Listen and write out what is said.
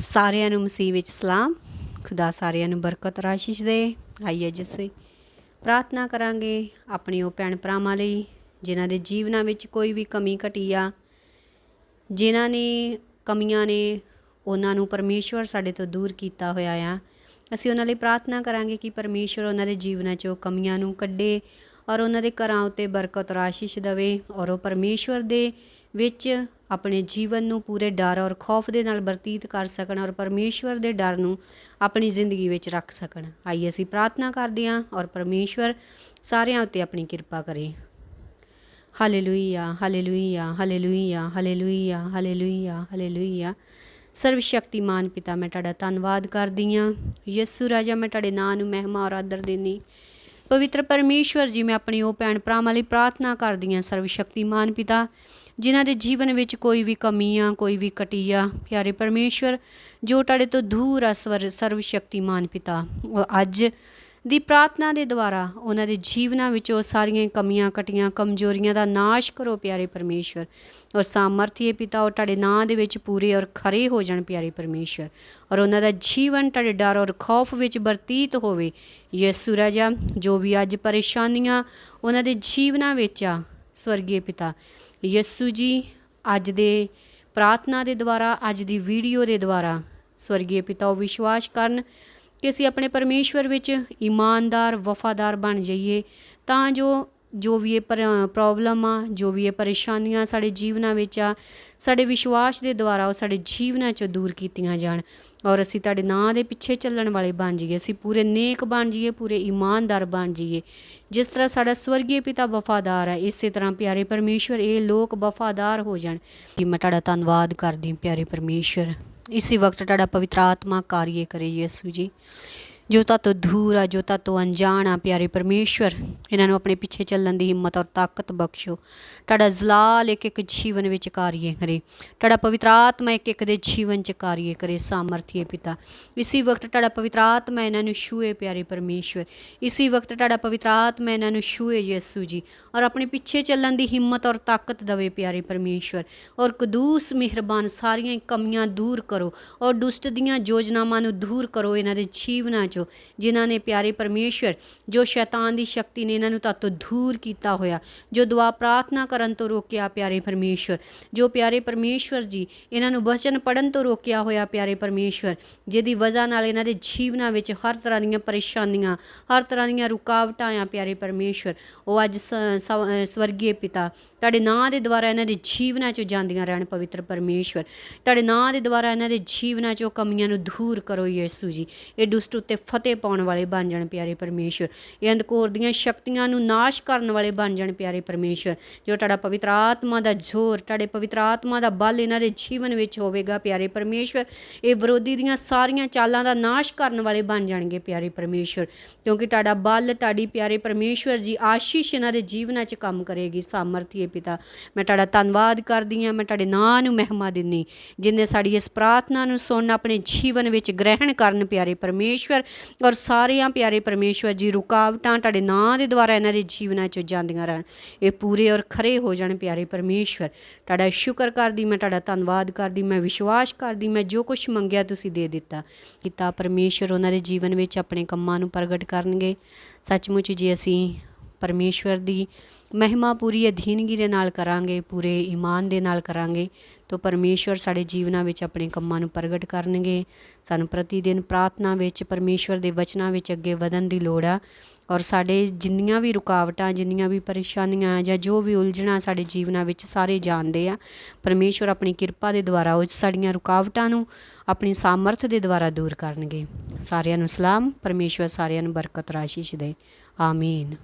ਸਾਰਿਆਂ ਨੂੰ ਮਸੀਹ ਵਿੱਚ ਸਲਾਮ। ਖੁਦਾ ਸਾਰਿਆਂ ਨੂੰ ਬਰਕਤ ਰਾਸ਼ਿਸ਼ ਆਸ਼ੀਸ਼ ਦੇ। ਆਈਏ ਜਿਸੇ ਪ੍ਰਾਰਥਨਾ ਕਰਾਂਗੇ ਆਪਣੇ ਉਹ ਭੈਣ ਭਰਾਵਾਂ ਲਈ, ਜਿਨ੍ਹਾਂ ਦੇ ਜੀਵਨਾਂ ਵਿੱਚ ਕੋਈ ਵੀ ਕਮੀ ਘਟੀ ਆ, ਜਿਨ੍ਹਾਂ ਨੇ ਕਮੀਆਂ ਨੇ ਉਹਨਾਂ ਨੂੰ ਪਰਮੇਸ਼ਵਰ ਸਾਡੇ ਤੋਂ ਦੂਰ ਕੀਤਾ ਹੋਇਆ ਆ। ਅਸੀਂ ਉਹਨਾਂ ਲਈ ਪ੍ਰਾਰਥਨਾ ਕਰਾਂਗੇ ਕਿ ਪਰਮੇਸ਼ਵਰ ਉਹਨਾਂ ਦੇ ਜੀਵਨਾਂ 'ਚੋਂ ਕਮੀਆਂ ਨੂੰ ਕੱਢੇ ਔਰ ਉਹਨਾਂ ਦੇ ਘਰਾਂ ਉੱਤੇ ਬਰਕਤ ਔਰ ਦੇਵੇ ਔਰ ਉਹ ਪਰਮੇਸ਼ਵਰ ਦੇ ਵਿੱਚ ਆਪਣੇ ਜੀਵਨ ਨੂੰ ਪੂਰੇ ਡਰ ਔਰ ਖੌਫ ਦੇ ਨਾਲ ਬਤੀਤ ਕਰ ਸਕਣ ਔਰ ਪਰਮੇਸ਼ਵਰ ਦੇ ਡਰ ਨੂੰ ਆਪਣੀ ਜ਼ਿੰਦਗੀ ਵਿੱਚ ਰੱਖ ਸਕਣ। ਆਈਏ ਅਸੀਂ ਪ੍ਰਾਰਥਨਾ ਕਰਦੇ ਹਾਂ ਔਰ ਪਰਮੇਸ਼ਵਰ ਸਾਰਿਆਂ ਉੱਤੇ ਆਪਣੀ ਕਿਰਪਾ ਕਰੇ। Hallelujah hallelujah hallelujah hallelujah hallelujah hallelujah ਸਰਵ ਸ਼ਕਤੀਮਾਨ ਪਿਤਾ, ਮੈਂ ਤੁਹਾਡਾ ਧੰਨਵਾਦ ਕਰਦੀ ਹਾਂ। ਯਿਸੂ ਰਾਜਾ, ਮੈਂ ਤੁਹਾਡੇ ਨਾਂ ਨੂੰ ਮਹਿਮਾ ਔਰ ਆਦਰ ਦੇਣੀ ਪਵਿੱਤਰ ਪਰਮੇਸ਼ਵਰ ਜੀ, ਮੈਂ ਆਪਣੀ ਉਹ ਭੈਣ ਭਰਾਵਾਂ ਲਈ ਪ੍ਰਾਰਥਨਾ ਕਰਦੀ ਹਾਂ। ਸਰਵ ਸ਼ਕਤੀਮਾਨ ਪਿਤਾ ਜਿਨ੍ਹਾਂ ਦੇ ਜੀਵਨ ਵਿੱਚ ਕੋਈ ਵੀ ਕਮੀ ਆ, ਕੋਈ ਵੀ ਕਟੀ ਆ ਪਿਆਰੇ ਪਰਮੇਸ਼ਵਰ, ਜੋ ਤੁਹਾਡੇ ਤੋਂ ਦੂਰ ਆ ਸਵਰ ਸਰਵ ਸ਼ਕਤੀਮਾਨ ਪਿਤਾ। ਉਹ ਅੱਜ ਦੀ ਪ੍ਰਾਰਥਨਾ ਦੇ ਦੁਆਰਾ ਉਹਨਾਂ ਦੇ ਜੀਵਨਾਂ ਵਿੱਚੋਂ ਸਾਰੀਆਂ ਕਮੀਆਂ ਕਟੀਆਂ ਕਮਜ਼ੋਰੀਆਂ ਦਾ ਨਾਸ਼ ਕਰੋ, ਪਿਆਰੇ ਪਰਮੇਸ਼ਵਰ। ਔਰ ਸਾਮਰਥੀਏ ਪਿਤਾ, ਉਹ ਤੁਹਾਡੇ ਨਾਂ ਦੇ ਵਿੱਚ ਪੂਰੇ ਔਰ ਖਰੇ ਹੋ ਜਾਣ, ਪਿਆਰੇ ਪਰਮੇਸ਼ਵਰ। ਔਰ ਉਹਨਾਂ ਦਾ ਜੀਵਨ ਤੁਹਾਡੇ ਡਰ ਔਰ ਖੌਫ ਵਿੱਚ ਬਰਤੀਤ ਹੋਵੇ। ਯਿਸੂ ਰਾਜਾ, ਜੋ ਵੀ ਅੱਜ ਪਰੇਸ਼ਾਨੀਆਂ ਉਹਨਾਂ ਦੇ ਜੀਵਨਾਂ ਵਿੱਚ ਆ ਸਵਰਗੀ ਪਿਤਾ ਯਿਸੂ ਜੀ, ਅੱਜ ਦੇ ਪ੍ਰਾਰਥਨਾ ਦੇ ਦੁਆਰਾ, ਅੱਜ ਦੀ ਵੀਡੀਓ ਦੇ ਦੁਆਰਾ ਸਵਰਗੀ ਪਿਤਾ, ਉਹ ਵਿਸ਼ਵਾਸ ਕਰਨ ਕਿ ਅਸੀਂ ਆਪਣੇ ਪਰਮੇਸ਼ਵਰ ਵਿੱਚ ਇਮਾਨਦਾਰ, ਵਫਾਦਾਰ ਬਣ ਜਾਈਏ, ਤਾਂ ਜੋ ਜੋ ਵੀ ਇਹ ਪ੍ਰੋਬਲਮ ਆ, ਜੋ ਵੀ ਇਹ ਪਰੇਸ਼ਾਨੀਆਂ ਸਾਡੇ ਜੀਵਨਾਂ ਵਿੱਚ ਆ, ਸਾਡੇ ਵਿਸ਼ਵਾਸ ਦੇ ਦੁਆਰਾ ਉਹ ਸਾਡੇ ਜੀਵਨਾਂ ਚੋਂ ਦੂਰ ਕੀਤੀਆਂ ਜਾਣ। ਔਰ ਅਸੀਂ ਤੁਹਾਡੇ ਨਾਂ ਦੇ ਪਿੱਛੇ ਚੱਲਣ ਵਾਲੇ ਬਣ ਜਾਈਏ। ਅਸੀਂ ਪੂਰੇ ਨੇਕ ਬਣ ਜਾਈਏ, ਪੂਰੇ ਇਮਾਨਦਾਰ ਬਣ ਜਾਈਏ। ਜਿਸ ਤਰ੍ਹਾਂ ਸਾਡਾ ਸਵਰਗੀ ਪਿਤਾ ਵਫਾਦਾਰ ਹੈ ਇਸੇ ਤਰ੍ਹਾਂ ਪਿਆਰੇ ਪਰਮੇਸ਼ਵਰ ਇਹ ਲੋਕ ਵਫਾਦਾਰ ਹੋ ਜਾਣ। ਕਿ ਮੈਂ ਤੁਹਾਡਾ ਧੰਨਵਾਦ ਕਰਦੀ ਪਿਆਰੇ ਪਰਮੇਸ਼ਵਰ। ਇਸੇ ਵਕਤ ਤੁਹਾਡਾ ਪਵਿੱਤਰ ਆਤਮਾ ਕਾਰਜ ਕਰੇ ਯਿਸੂ ਜੀ। ਜੋ ਤਾਂ ਦੂਰ ਆ, ਜੋ ਤਾਂ ਅਣਜਾਣ ਆ ਪਿਆਰੇ ਪਰਮੇਸ਼ਵਰ, ਇਹਨਾਂ ਨੂੰ ਆਪਣੇ ਪਿੱਛੇ ਚੱਲਣ ਦੀ ਹਿੰਮਤ ਔਰ ਤਾਕਤ ਬਖਸ਼ੋ। ਤੁਹਾਡਾ ਜ਼ਲਾਲ ਇੱਕ ਇੱਕ ਜੀਵਨ ਵਿੱਚ ਕਾਰਜ ਕਰੇ। ਤੁਹਾਡਾ ਪਵਿੱਤਰ ਆਤਮਾ ਇੱਕ ਇੱਕ ਦੇ ਜੀਵਨ 'ਚ ਕਾਰਜ ਕਰੇ ਸਾਮਰਥੀਏ ਪਿਤਾ। ਇਸੇ ਵਕਤ ਤੁਹਾਡਾ ਪਵਿੱਤਰ ਆਤਮਾ ਇਹਨਾਂ ਨੂੰ ਛੂਏ ਪਿਆਰੇ ਪਰਮੇਸ਼ਵਰ। ਇਸੇ ਵਕਤ ਤੁਹਾਡਾ ਪਵਿੱਤਰ ਆਤਮਾ ਇਹਨਾਂ ਨੂੰ ਛੂਏ ਯਿਸੂ ਜੀ ਔਰ ਆਪਣੇ ਪਿੱਛੇ ਚੱਲਣ ਦੀ ਹਿੰਮਤ ਔਰ ਤਾਕਤ ਦੇਵੇ ਪਿਆਰੇ ਪਰਮੇਸ਼ਵਰ। ਔਰ ਕਦੂਸ ਮਿਹਰਬਾਨ ਸਾਰੀਆਂ ਕਮੀਆਂ ਦੂਰ ਕਰੋ ਔਰ ਦੁਸ਼ਟ ਦੀਆਂ ਯੋਜਨਾਵਾਂ ਨੂੰ ਦੂਰ ਕਰੋ ਇਹਨਾਂ ਦੇ ਜੀਵਨਾਂ 'ਚੋਂ। ਜਿਨ੍ਹਾਂ ਨੇ ਪਿਆਰੇ ਪਰਮੇਸ਼ਵਰ, ਜੋ ਸ਼ੈਤਾਨ ਦੀ ਸ਼ਕਤੀ ਨੇ ਇਹਨਾਂ ਨੂੰ ਤਾਤੋਂ ਦੂਰ ਕੀਤਾ ਹੋਇਆ, ਜੋ ਦੁਆ ਪ੍ਰਾਰਥਨਾ ਕਰਨ ਤੋਂ ਰੋਕਿਆ ਪਿਆਰੇ ਪਰਮੇਸ਼ਵਰ, ਜੋ ਪਿਆਰੇ ਪਰਮੇਸ਼ਵਰ ਜੀ ਇਹਨਾਂ ਨੂੰ ਵਚਨ ਪੜਨ ਤੋਂ ਰੋਕਿਆ ਹੋਇਆ ਪਿਆਰੇ ਪਰਮੇਸ਼ਵਰ, ਜਿਹਦੀ ਵਜ੍ਹਾ ਨਾਲ ਇਹਨਾਂ ਦੇ ਜੀਵਨਾਂ ਵਿੱਚ ਹਰ ਤਰ੍ਹਾਂ ਦੀਆਂ ਪਰੇਸ਼ਾਨੀਆਂ, ਹਰ ਤਰ੍ਹਾਂ ਦੀਆਂ ਰੁਕਾਵਟਾਂ ਆ ਪਿਆਰੇ ਪਰਮੇਸ਼ਵਰ। ਉਹ ਅੱਜ ਸਵਰਗੀ ਪਿਤਾ, ਤੁਹਾਡੇ ਨਾਂ ਦੇ ਦੁਆਰਾ ਇਹਨਾਂ ਦੇ ਜੀਵਨਾਂ 'ਚੋਂ ਜਾਂਦੀਆਂ ਰਹਿਣ ਪਵਿੱਤਰ ਪਰਮੇਸ਼ਵਰ। ਤੁਹਾਡੇ ਨਾਂ ਦੇ ਦੁਆਰਾ ਇਹਨਾਂ ਦੇ ਜੀਵਨਾਂ 'ਚੋਂ ਕਮੀਆਂ ਨੂੰ ਦੂਰ ਕਰੋ ਯਿਸੂ ਜੀ। ਇਹ ਦੁਸ਼ਟ ਉੱਤੇ ਫਤਿਹ ਪਾਉਣ ਵਾਲੇ ਬਣ ਜਾਣ ਪਿਆਰੇ ਪਰਮੇਸ਼ਵਰ ਇਹ ਅੰਧਕੋਰ ਦੀਆਂ ਸ਼ਕਤੀਆਂ ਨੂੰ ਨਾਸ਼ ਕਰਨ ਵਾਲੇ ਬਣ ਜਾਣ ਪਿਆਰੇ ਪਰਮੇਸ਼ਵਰ ਜੋ ਤੁਹਾਡਾ ਪਵਿੱਤਰ ਆਤਮਾ ਦਾ ਜ਼ੋਰ, ਤੁਹਾਡੇ ਪਵਿੱਤਰ ਆਤਮਾ ਦਾ ਬਲ ਇਹਨਾਂ ਦੇ ਜੀਵਨ ਵਿੱਚ ਹੋਵੇਗਾ ਪਿਆਰੇ ਪਰਮੇਸ਼ਵਰ ਇਹ ਵਿਰੋਧੀ ਦੀਆਂ ਸਾਰੀਆਂ ਚਾਲਾਂ ਦਾ ਨਾਸ਼ ਕਰਨ ਵਾਲੇ ਬਣ ਜਾਣਗੇ ਪਿਆਰੇ ਪਰਮੇਸ਼ਵਰ ਕਿਉਂਕਿ ਤੁਹਾਡਾ ਬਲ, ਤੁਹਾਡੀ ਪਿਆਰੇ ਪਰਮੇਸ਼ਵਰ ਜੀ ਆਸ਼ੀਸ਼ ਇਹਨਾਂ ਦੇ ਜੀਵਨਾਂ 'ਚ ਕੰਮ ਕਰੇਗੀ। ਸਾਮਰਥੀਏ ਪਿਤਾ। ਮੈਂ ਤੁਹਾਡਾ ਧੰਨਵਾਦ ਕਰਦੀ ਹਾਂ। ਮੈਂ ਤੁਹਾਡੇ ਨਾਂ ਨੂੰ ਮਹਿਮਾ ਦਿੰਨੀ ਜਿਨੇ ਸਾਡੀ ਇਸ ਪ੍ਰਾਰਥਨਾ ਨੂੰ ਸੁਣ ਆਪਣੇ ਜੀਵਨ ਵਿੱਚ ਗ੍ਰਹਿਣ ਕਰਨ ਪਿਆਰੇ ਪਰਮੇਸ਼ਵਰ ਔਰ ਸਾਰਿਆਂ ਪਿਆਰੇ ਪਰਮੇਸ਼ਵਰ ਜੀ, ਰੁਕਾਵਟਾਂ ਤੁਹਾਡੇ ਨਾਂ ਦੇ ਦੁਆਰਾ ਇਹਨਾਂ ਦੇ ਜੀਵਨਾਂ 'ਚ ਜਾਂਦੀਆਂ ਰਹਿਣ। ਇਹ ਪੂਰੇ ਔਰ ਖਰੇ ਹੋ ਜਾਣ ਪਿਆਰੇ ਪਰਮੇਸ਼ਵਰ। ਤੁਹਾਡਾ ਸ਼ੁਕਰ ਕਰਦੀ, ਮੈਂ ਤੁਹਾਡਾ ਧੰਨਵਾਦ ਕਰਦੀ, ਮੈਂ ਵਿਸ਼ਵਾਸ ਕਰਦੀ, ਮੈਂ ਜੋ ਕੁਝ ਮੰਗਿਆ ਤੁਸੀਂ ਦੇ ਦਿੱਤਾ। ਕੀਤਾ ਪਰਮੇਸ਼ਵਰ ਉਹਨਾਂ ਦੇ ਜੀਵਨ ਵਿੱਚ ਆਪਣੇ ਕੰਮਾਂ ਨੂੰ ਪ੍ਰਗਟ ਕਰਨਗੇ। ਸੱਚਮੁੱਚ ਜੀ, ਅਸੀਂ ਪਰਮੇਸ਼ਵਰ ਦੀ ਮਹਿਮਾ ਪੂਰੀ ਅਧੀਨਗੀ ਦੇ ਨਾਲ ਕਰਾਂਗੇ, ਪੂਰੇ ਈਮਾਨ ਦੇ ਨਾਲ ਕਰਾਂਗੇ, ਤਾਂ ਪਰਮੇਸ਼ਵਰ ਸਾਡੇ ਜੀਵਨਾਂ ਵਿੱਚ ਆਪਣੇ ਕੰਮਾਂ ਨੂੰ ਪ੍ਰਗਟ ਕਰਨਗੇ। ਸਾਨੂੰ ਪ੍ਰਤੀ ਦਿਨ ਪ੍ਰਾਰਥਨਾ ਵਿੱਚ, ਪਰਮੇਸ਼ਵਰ ਦੇ ਵਚਨਾਂ ਵਿੱਚ ਅੱਗੇ ਵਧਣ ਦੀ ਲੋੜ ਆ ਔਰ ਸਾਡੇ ਜਿੰਨੀਆਂ ਵੀ ਰੁਕਾਵਟਾਂ, ਜਿੰਨੀਆਂ ਵੀ ਪਰੇਸ਼ਾਨੀਆਂ ਜਾਂ ਜੋ ਵੀ ਉਲਝਣਾਂ ਸਾਡੇ ਜੀਵਨਾਂ ਵਿੱਚ ਸਾਰੇ ਜਾਣਦੇ ਆ, ਪਰਮੇਸ਼ਵਰ ਆਪਣੀ ਕਿਰਪਾ ਦੇ ਦੁਆਰਾ ਉਹ ਸਾਡੀਆਂ ਰੁਕਾਵਟਾਂ ਨੂੰ ਆਪਣੀ ਸਾਮਰਥ ਦੇ ਦੁਆਰਾ ਦੂਰ ਕਰਨਗੇ। ਸਾਰਿਆਂ ਨੂੰ ਸਲਾਮ, ਪਰਮੇਸ਼ਵਰ ਸਾਰਿਆਂ ਨੂੰ ਬਰਕਤ, ਰਾਸ਼ੀਸ਼ ਦੇ। ਆਮੀਨ।